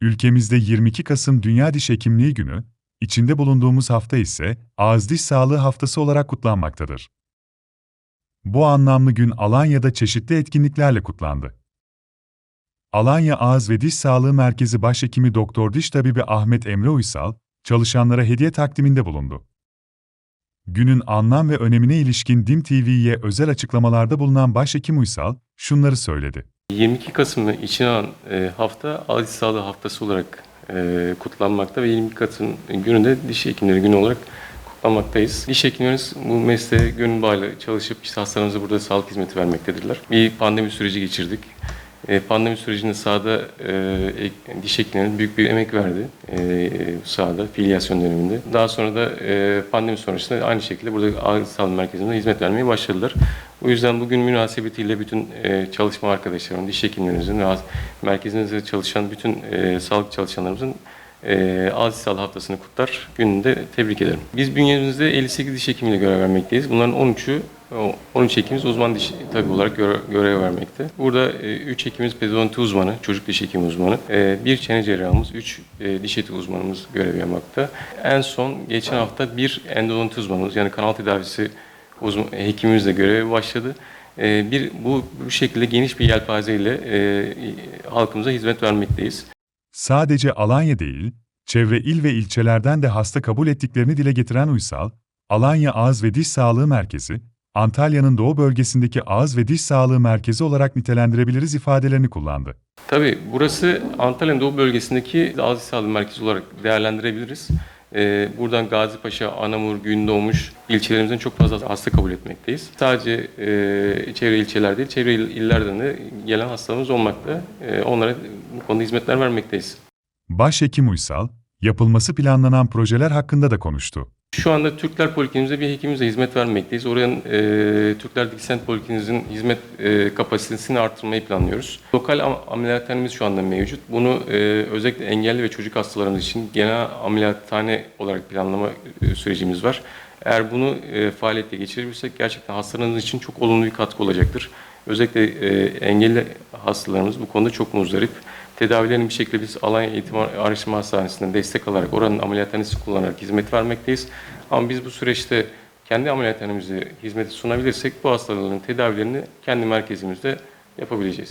Ülkemizde 22 Kasım Dünya Diş Hekimliği Günü, içinde bulunduğumuz hafta ise Ağız Diş Sağlığı Haftası olarak kutlanmaktadır. Bu anlamlı gün Alanya'da çeşitli etkinliklerle kutlandı. Alanya Ağız ve Diş Sağlığı Merkezi Başhekimi Doktor Diş Tabibi Ahmet Emre Uysal, çalışanlara hediye takdiminde bulundu. Günün anlam ve önemine ilişkin DİM TV'ye özel açıklamalarda bulunan Başhekim Uysal, şunları söyledi. 22 Kasım'ı içine alan e, hafta Ağız Sağlığı Haftası olarak e, kutlanmakta ve 22 Kasım gününde diş hekimleri günü olarak kutlanmaktayız. Diş hekimlerimiz bu mesleğe gönül bağlı çalışıp işte hastalarımıza burada sağlık hizmeti vermektedirler. Bir pandemi süreci geçirdik. E, pandemi sürecinde sahada e, diş hekimlerinin büyük bir emek verdi e, sahada, filyasyon döneminde. Daha sonra da e, pandemi sonrasında aynı şekilde burada Ağız Sağlığı Merkezi'nde hizmet vermeye başladılar. O yüzden bugün münasebetiyle bütün e, çalışma arkadaşlarımın, diş hekimlerimizin ve merkezimizde çalışan bütün e, sağlık çalışanlarımızın e, Ağız Sağlığı Haftası'nı kutlar, gününü de tebrik ederim. Biz bünyemizde 58 diş hekimiyle görev vermekteyiz. Bunların 13'ü o 13 hekimimiz uzman diş tabi olarak göre- görev vermekte. Burada 3 hekimimiz pedodonti uzmanı, çocuk diş hekimi uzmanı, e, bir çene cerrahımız, 3 diş eti uzmanımız görev yapmakta. En son geçen hafta bir endodonti uzmanımız yani kanal tedavisi uzman, hekimimiz de göreve başladı. E, bir bu bu şekilde geniş bir yelpazeyle e, halkımıza hizmet vermekteyiz. Sadece Alanya değil, çevre il ve ilçelerden de hasta kabul ettiklerini dile getiren Uysal, Alanya Ağız ve Diş Sağlığı Merkezi, Antalya'nın doğu bölgesindeki ağız ve diş sağlığı merkezi olarak nitelendirebiliriz ifadelerini kullandı. Tabii burası Antalya'nın doğu bölgesindeki Ağız Sağlığı Merkezi olarak değerlendirebiliriz. Ee, buradan Gazipaşa, Anamur, Gündoğmuş ilçelerimizden çok fazla hasta kabul etmekteyiz. Sadece e, çevre ilçeler değil, çevre il- illerden de gelen hastalarımız olmakta. E, onlara bu konuda hizmetler vermekteyiz. Başhekim Uysal, yapılması planlanan projeler hakkında da konuştu. Şu anda Türkler Polikliniğimizde bir hekimimize hizmet vermekteyiz. Oranın e, Türkler Dikisent Polikliniğimizin hizmet e, kapasitesini arttırmayı planlıyoruz. Lokal am- ameliyathanemiz şu anda mevcut. Bunu e, özellikle engelli ve çocuk hastalarımız için genel ameliyathane olarak planlama e, sürecimiz var. Eğer bunu e, faaliyete geçirebilirsek gerçekten hastalarımız için çok olumlu bir katkı olacaktır. Özellikle e, engelli hastalarımız bu konuda çok muzdarip. Tedavilerini bir şekilde biz Alanya Eğitim Araştırma Hastanesi'nden destek alarak oranın ameliyathanesini kullanarak hizmet vermekteyiz. Ama biz bu süreçte kendi ameliyathanemize hizmeti sunabilirsek bu hastaların tedavilerini kendi merkezimizde yapabileceğiz.